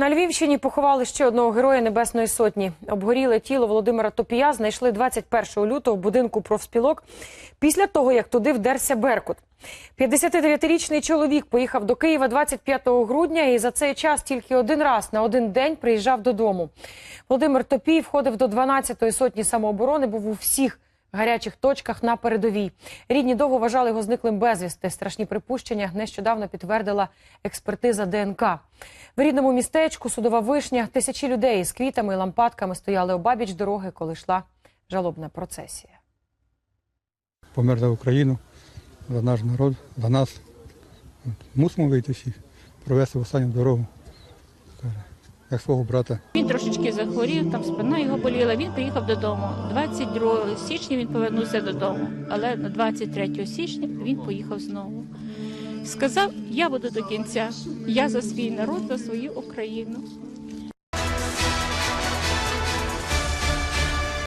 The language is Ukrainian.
На Львівщині поховали ще одного героя Небесної Сотні. Обгоріле тіло Володимира Топія знайшли 21 лютого в будинку профспілок після того, як туди вдерся Беркут. 59-річний чоловік поїхав до Києва 25 грудня і за цей час тільки один раз на один день приїжджав додому. Володимир Топій входив до 12-ї сотні самооборони, був у всіх гарячих точках на передовій. Рідні довго вважали його зниклим безвісти. Страшні припущення нещодавно підтвердила експертиза ДНК. В рідному містечку судова вишня тисячі людей з квітами і лампадками стояли обабіч дороги, коли йшла жалобна процесія. помер за Україну, за наш народ, за нас. Мусимо вийти всіх, провести останню дорогу, як свого брата. Він трошечки захворів, там спина його боліла. Він поїхав додому. 22 січня він повернувся додому, але на 23 січня він поїхав знову. Сказав: я буду до кінця, я за свій народ, за свою Україну.